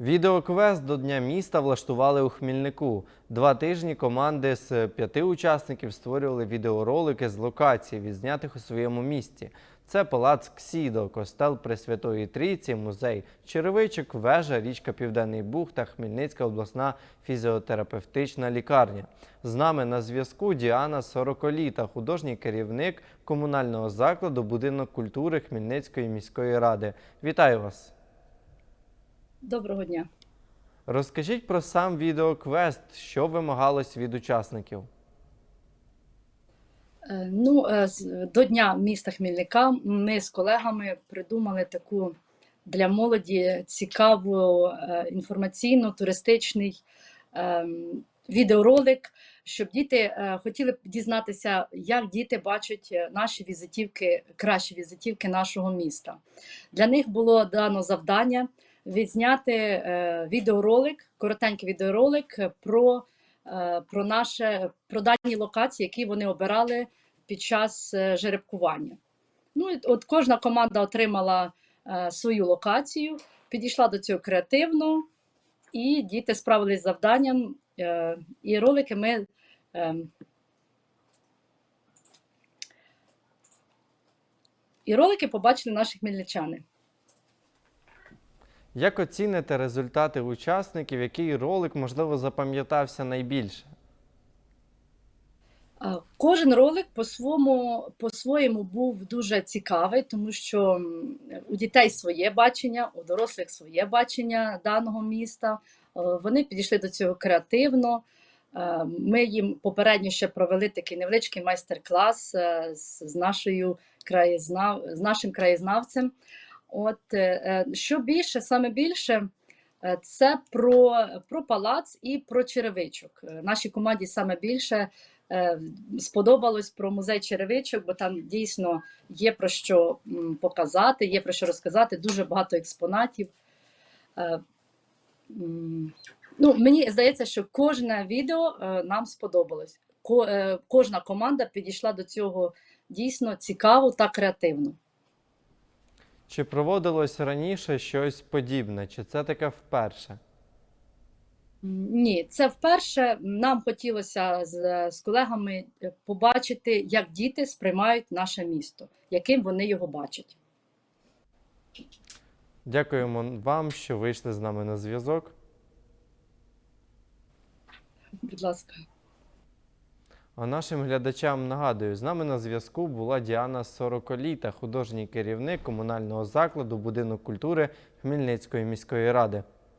Відеоквест до Дня міста влаштували у Хмільнику. Два тижні команди з п'яти учасників створювали відеоролики з локацій, відзнятих у своєму місті. Це палац Ксідо, костел Пресвятої Трійці, музей Черевичок, вежа, річка Південний Буг та Хмельницька обласна фізіотерапевтична лікарня. З нами на зв'язку Діана Сороколіта, художній керівник комунального закладу Будинок культури Хмельницької міської ради. Вітаю вас! Доброго дня. Розкажіть про сам відеоквест, що вимагалось від учасників. Е, Ну, е, до Дня міста Хмельника ми з колегами придумали таку для молоді цікаву е, інформаційно-туристичний ем, відеоролик, щоб діти хотіли б дізнатися, як діти бачать наші візитівки, кращі візитівки нашого міста. Для них було дано завдання відзняти е, відеоролик, коротенький відеоролик про е, про наше про дані локації, які вони обирали під час е, жеребкування. Ну, от кожна команда отримала свою локацію, підійшла до цього креативно, і діти справились з завданням. І ролики ми. і ролики побачили наші хмельничани. Як оціните результати учасників, який ролик, можливо, запам'ятався найбільше? Кожен ролик по-своєму, по-своєму був дуже цікавий, тому що у дітей своє бачення, у дорослих своє бачення даного міста. Е, Вони підійшли до цього креативно. Е, Ми їм попередньо ще провели такий невеличкий майстер-клас е, з, нашою краєзнав, з нашим краєзнавцем. От е, е, що більше, саме більше, е, це про, про палац і про черевичок. Нашій команді саме більше сподобалось про музей черевичок, бо там дійсно є про що показати, є про що розказати, дуже багато експонатів. Ну, мені здається, що кожне відео нам сподобалось. Кожна команда підійшла до цього дійсно цікаво та креативно. Чи проводилось раніше щось подібне? Чи це таке вперше? Ні, це вперше нам хотілося з, з колегами побачити, як діти сприймають наше місто, яким вони його бачать. Дякуємо вам, що вийшли з нами на зв'язок. Будь ласка. А нашим глядачам нагадую, з нами на зв'язку була Діана Сороколіта, художній керівник комунального закладу Будинок культури Хмельницької міської ради.